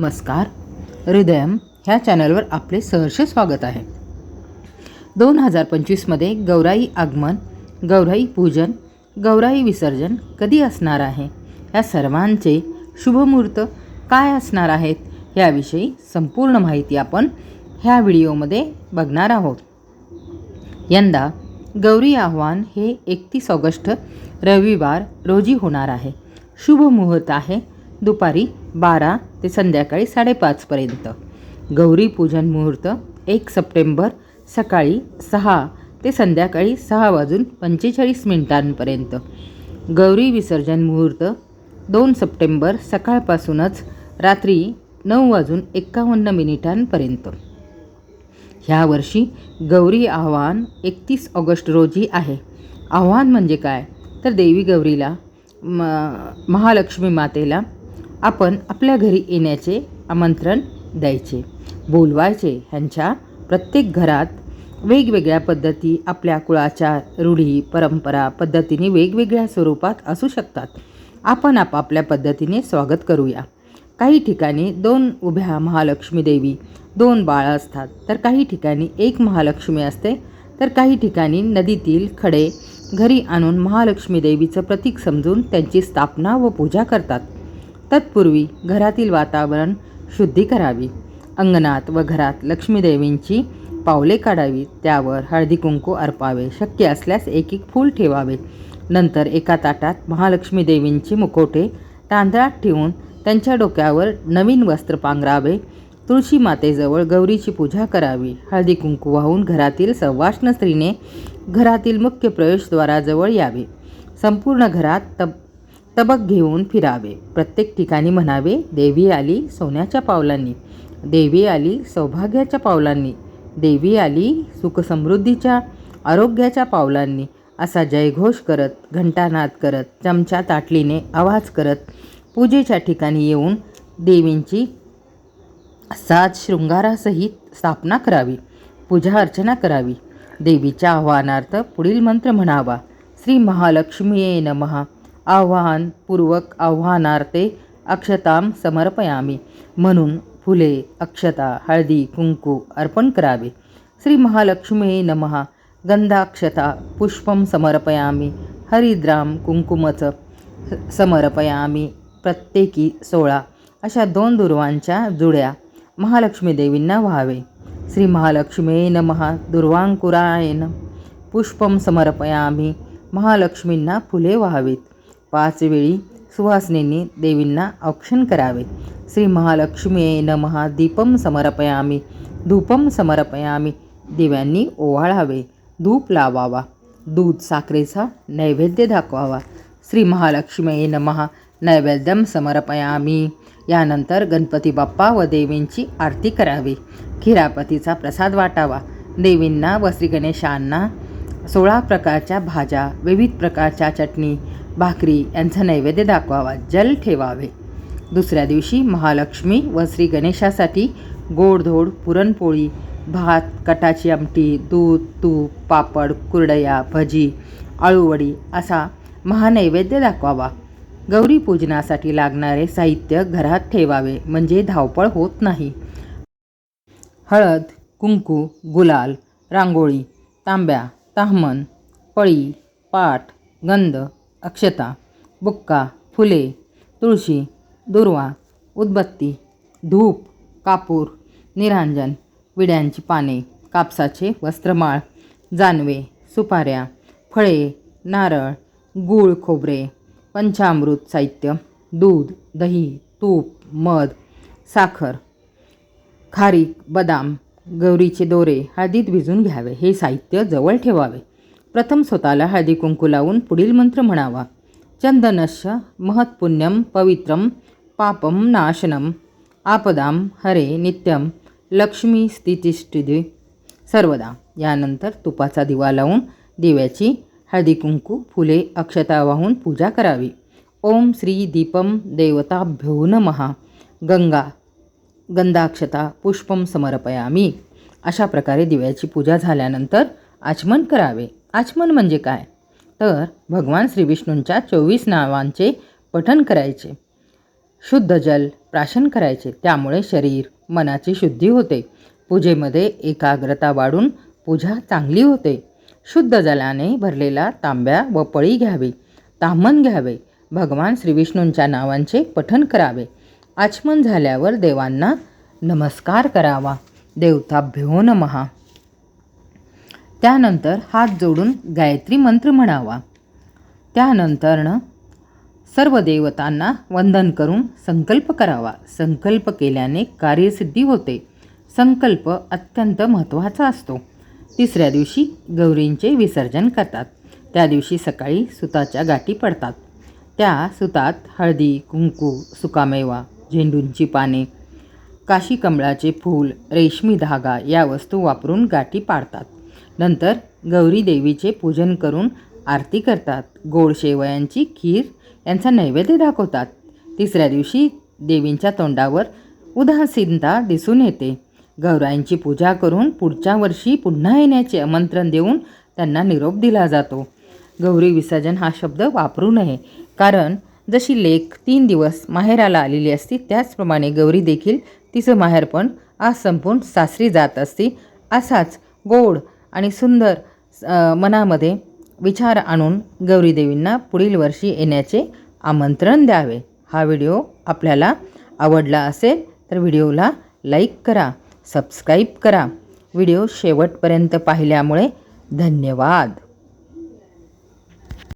नमस्कार. हृदयम ह्या चॅनलवर आपले सहर्ष स्वागत आहे. दोन हजार पंचवीसमध्ये गौराई आगमन गौराई पूजन गौराई विसर्जन कधी असणार आहे? या सर्वांचे शुभमुहूर्त काय असणार आहेत? याविषयी संपूर्ण माहिती आपण ह्या व्हिडिओमध्ये बघणार आहोत. यंदा गौरी आव्हान हे एकतीस ऑगस्ट रविवार रोजी होणार आहे. शुभ मुहूर्त आहे. दुपारी बारा ते संध्याकाळी साडेपाचपर्यंत गौरी पूजन मुहूर्त एक सप्टेंबर सकाळी सहा ते संध्याकाळी सहा वाजून पंचेचाळीस मिनिटांपर्यंत. गौरी विसर्जन मुहूर्त दोन सप्टेंबर सकाळपासूनच रात्री नऊ वाजून एक्कावन्न मिनिटांपर्यंत. ह्या वर्षी गौरी आव्हान एकतीस ऑगस्ट रोजी आहे. आव्हान म्हणजे काय? तर देवी गौरीला म महालक्ष्मी मातेला आपण आपल्या घरी येण्याचे आमंत्रण द्यायचे. बोलवायचे ह्यांच्या प्रत्येक घरात वेगवेगळ्या पद्धती आपल्या कुळाच्या रूढी परंपरा पद्धतीने वेगवेगळ्या स्वरूपात असू शकतात. आपण आपापल्या पद्धतीने स्वागत करूया. काही ठिकाणी दोन उभ्या महालक्ष्मी देवी दोन बाळं असतात. तर काही ठिकाणी एक महालक्ष्मी असते. तर काही ठिकाणी नदीतील खडे घरी आणून महालक्ष्मी देवीचं प्रतीक समजून त्यांची स्थापना व पूजा करतात. तत्पूर्वी घरातील वातावरण शुद्धी करावी. अंगणात व घरात लक्ष्मीदेवींची पावले काढावी. त्यावर हळदी कुंकू अर्पावे. शक्य असल्यास एक एक फूल ठेवावे. नंतर एका ताटात महालक्ष्मी देवींची मुखोटे तांदळात ठेवून त्यांच्या डोक्यावर नवीन वस्त्र पांघरावे. तुळशी मातेजवळ गौरीची पूजा करावी. हळदी कुंकू वाहून घरातील सवाष्ण स्त्रीने घरातील मुख्य प्रवेशद्वाराजवळ यावे. संपूर्ण घरात तब तबक घेऊन फिरावे. प्रत्येक ठिकाणी म्हणावे देवी आली सोन्याच्या पावलांनी. देवी आली सौभाग्याच्या पावलांनी. देवी आली सुखसमृद्धीच्या आरोग्याच्या पावलांनी. असा जयघोष करत घंटानाद करत चमच्या ताटलीने आवाज करत पूजेच्या ठिकाणी येऊन देवींची सात शृंगारासहित स्थापना करावी. पूजा अर्चना करावी. देवीच्या आव्हानार्थ पुढील मंत्र म्हणावा श्री महालक्ष्मीये नमः. आव्हानपूर्वक आव्हानार्थे अक्षताम समर्पयामी. म्हणून फुले अक्षता हळदी कुंकू अर्पण करावे. श्री महालक्ष्मी नमः. गंधाक्षता पुष्पम समर्पयामी. हरिद्राम कुंकुमचं समर्पयामी. प्रत्येकी सोळा. अशा दोन दुर्वांच्या जुड्या महालक्ष्मी देवींना व्हावे. श्री महालक्ष्मी नमः. दुर्वांकुरायन पुष्पम समर्पयामी. महालक्ष्मींना फुले व्हावीत. पाच वेळी सुहासनींनी देवींना औक्षण करावे. श्री महालक्ष्मी नमः. दीपम समर्पयामी. धूपम समर्पयामी. दिव्यांनी ओवाळावे. धूप लावावा. दूध साखरेचा नैवेद्य दाखवावा. श्री महालक्ष्मी नमः. नैवेद्यम समर्पयामी. यानंतर गणपती बाप्पा व देवींची आरती करावी. खिरापतीचा प्रसाद वाटावा. देवींना व श्री गणेशांना सोळा प्रकारच्या भाज्या विविध प्रकारच्या चटणी भाकरी यांचा नैवेद्य दाखवावा जल ठेवावे. दुसऱ्या दिवशी महालक्ष्मी व श्री गणेशासाठी गोडधोड पुरणपोळी भात कटाची आमटी दूध तूप पापड कुरडया भजी आळूवडी असा महानैवेद्य दाखवावा. गौरी पूजनासाठी लागणारे साहित्य घरात ठेवावे म्हणजे धावपळ होत नाही. हळद कुंकू गुलाल रांगोळी तांब्या ताहमन पळी पाट गंध अक्षता बुक्का फुले तुळशी दुर्वा उदबत्ती धूप कापूर निरांजन विड्यांची पाने कापसाचे वस्त्रमाळ जानवे सुपाऱ्या फळे नारळ गूळ खोबरे पंचामृत साहित्य दूध दही तूप मध साखर खारीक बदाम गौरीचे दोरे हळदीत भिजून घ्यावे हे साहित्य जवळ ठेवावे. प्रथम स्वतःला हळदी कुंकू लावून पुढील मंत्र म्हणावा. चंदनश्च महत्पुण्यम पवित्रम पापम नाशनम आपदाम हरे नित्यम लक्ष्मी स्थितिष्ठिदे सर्वदा. यानंतर तुपाचा दिवा लावून दिव्याची हळदी कुंकू फुले अक्षता वाहून पूजा करावी. ओम श्री दीपम देवताभ्यो नमः. गंगा गंधाक्षता पुष्पम समर्पयामी. अशा प्रकारे दिव्याची पूजा झाल्यानंतर आचमन करावे. आचमन म्हणजे काय? तर भगवान श्रीविष्णूंच्या चोवीस नावांचे पठण करायचे. शुद्ध जल प्राशन करायचे. त्यामुळे शरीर मनाची शुद्धी होते. पूजेमध्ये एकाग्रता वाढून पूजा चांगली होते. शुद्ध जलाने भरलेला तांब्या व पळी घ्यावी. तामन घ्यावे. भगवान श्रीविष्णूंच्या नावांचे पठण करावे. आचमन झाल्यावर देवांना नमस्कार करावा. देवताभ्यो नमहा त्यानंतर हात जोडून गायत्री मंत्र म्हणावा. त्यानंतरनं सर्व देवतांना वंदन करून संकल्प करावा. संकल्प केल्याने कार्यसिद्धी होते. संकल्प अत्यंत महत्त्वाचा असतो. तिसऱ्या दिवशी गौरींचे विसर्जन करतात. त्या दिवशी सकाळी सुताच्या गाठी पडतात. त्या सुतात हळदी कुंकू सुकामेवा झेंडूंची पाने काशी कमळाचे फूल रेशमी धागा या वस्तू वापरून गाठी पाडतात. नंतर गौरी देवीचे पूजन करून आरती करतात. गोड शेवयांची खीर यांचा नैवेद्य दाखवतात. तिसऱ्या दिवशी देवींच्या तोंडावर उदासीनता दिसून येते. गौराईंची पूजा करून पुढच्या वर्षी पुन्हा येण्याचे आमंत्रण देऊन त्यांना निरोप दिला जातो. गौरी विसर्जन हा शब्द वापरू नये कारण जशी लेख तीन दिवस माहेराला आलेली असती त्याचप्रमाणे गौरी देखील तिचं माहेरपण आज संपून सासरी जात असते असाच गोड आणि सुंदर मनामध्ये विचार आणून गौरीदेवींना पुढील वर्षी येण्याचे आमंत्रण द्यावे. हा व्हिडिओ आपल्याला आवडला असेल तर व्हिडिओला लाईक करा सबस्क्राईब करा. व्हिडिओ शेवटपर्यंत पाहिल्यामुळे धन्यवाद.